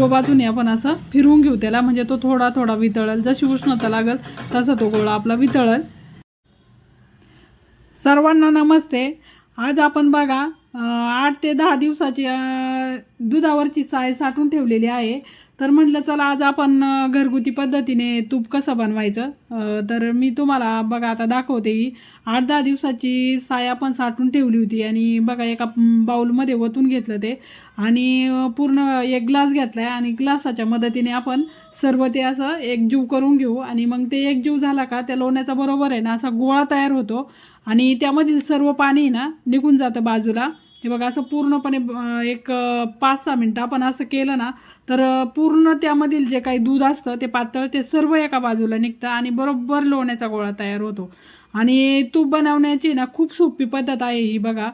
बाजूने आपण असं फिरवून घेऊ त्याला म्हणजे तो थोडा थोडा वितळल. जशी उष्णता लागल तसा तो गोळा आपला वितळल. सर्वांना नमस्ते. आज आपण बघा आठ ते दहा दिवसाची दुधावरची साय साठून ठेवलेली आहे. तर म्हटलं चला आज आपण घरगुती पद्धतीने तूप कसं बनवायचं? तर मी तुम्हाला बघा आता दाखवते की आठ दहा दिवसाची साय आपण साठून ठेवली होती आणि बघा एका बाऊलमध्ये वतून ओतून घेतलं ते. आणि पूर्ण एक ग्लास घेतला आहे आणि ग्लासाच्या मदतीने आपण सर्व ते असं एकजीव करून घेऊ. आणि मग ते एकजीव झाला का त्या लोण्याचा बरोबर आहे ना असा गोळा तयार होतो. आणि त्यामधील सर्व पाणी ना निघून जातं बाजूला. हे बघा असं पूर्णपणे एक पाच सहा मिनटं आपण असं केलं ना तर पूर्ण त्यामधील जे काही दूध असतं ते पातळ ते सर्व एका बाजूला निघतं आणि बरोबर लोण्याचा गोळा तयार होतो. आणि तूप बनवण्याची ना खूप सोपी पद्धत आहे ही बघा.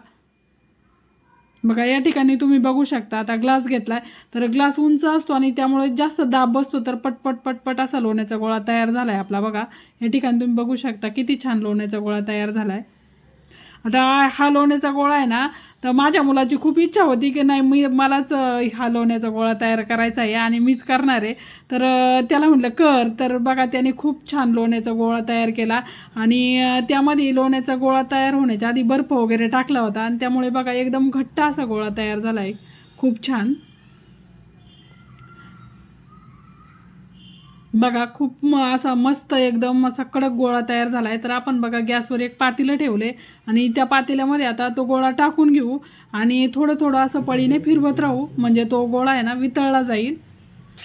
बघा या ठिकाणी तुम्ही बघू शकता आता ग्लास घेतलाय तर ग्लास उंच असतो आणि त्यामुळे जास्त दाब बसतो तर पटपट पटपट असा लोण्याचा गोळा तयार झाला आहे आपला बघा. या ठिकाणी तुम्ही बघू शकता किती छान लोण्याचा गोळा तयार झाला आहे आता हा लोण्याचा गोळा आहे ना तर माझ्या मुलाची खूप इच्छा होती की नाही मी मलाच हा लोण्याचा गोळा तयार करायचा आहे आणि मीच करणार आहे. तर त्याला म्हटलं कर. तर बघा त्याने खूप छान लोण्याचा गोळा तयार केला आणि त्यामध्ये लोण्याचा गोळा तयार होण्याच्या आधी बर्फ वगैरे टाकला होता आणि त्यामुळे बघा एकदम घट्ट असा गोळा तयार झाला आहे खूप छान. बघा खूप म- असा मस्त एकदम असा कडक गोळा तयार झाला आहे तर आपण बघा गॅसवर एक पातेलं ठेवले आणि त्या पातेल्यामध्ये आता तो गोळा टाकून घेऊ. आणि थोडं थोडं असं पळीने फिरवत राहू. म्हणजे तो गोळा आहे ना वितळला जाईल.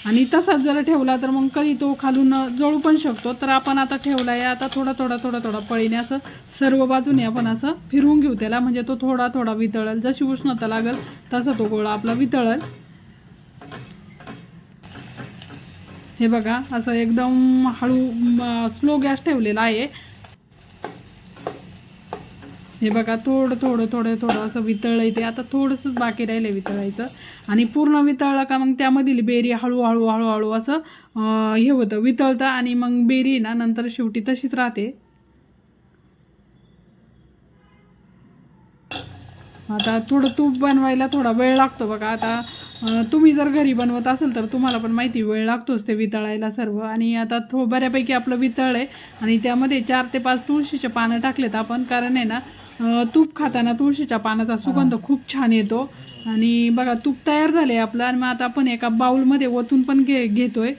आणि तसाच जर ठेवला तर मग कधी तो खालून जळू पण शकतो. तर आपण आता ठेवला आहे आता थोडा थोडा थोडा थोडा पळीने असं सर्व बाजूने आपण असं फिरवून घेऊ त्याला. म्हणजे तो थोडा थोडा वितळल. जशी उष्णता लागेल तसा तो गोळा आपला वितळल. हे बघा असं एकदम हळू स्लो गॅस ठेवलेला आहे. हे बघा थोडं थोडं थोडं थोडं असं वितळलं ते. आता थोडंसंच बाकी राहिलं वितळायचं. आणि पूर्ण वितळलं का मग त्यामधील बेरी हळूहळू हळूहळू असं हे होतं. वितळतं आणि मग बेरी ना नंतर शेवटी तशीच राहते. आता थोडं तूप बनवायला थोडा वेळ लागतो बघा. आता तुम्ही जर घरी बनवत असेल तर तुम्हाला पण माहिती वेळ लागतोच ते वितळायला सर्व. आणि आता थो बऱ्यापैकी आपलं वितळलं आहे आणि त्यामध्ये चार ते पाच तुळशीचे पानं टाकलेत आपण. कारण आहे ना तूप खाताना तुळशीच्या पानाचा सुगंध खूप छान येतो. आणि बघा तूप तयार झाले आपलं आणि मग आता आपण एका बाउलमध्ये ओतून पण घे घेतोय.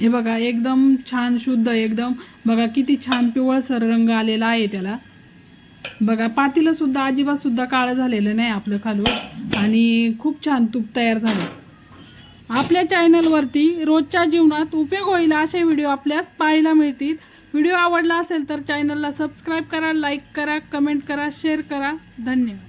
हे बघा एकदम छान शुद्ध एकदम बघा किती छान पिवळसर रंग आलेला आहे त्याला. बघा पातीला सुद्धा अजिबात सुद्धा काळं झालेलं नाही आपलं खालून. आणि खूप छान तूप तयार झालं. आपल्या चॅनलवरती रोजच्या जीवनात उपयोग होईल असे व्हिडिओ आपल्यास पाहायला मिळतील. व्हिडिओ आवडला असेल तर चॅनलला सबस्क्राईब करा लाईक करा कमेंट करा शेअर करा. धन्यवाद.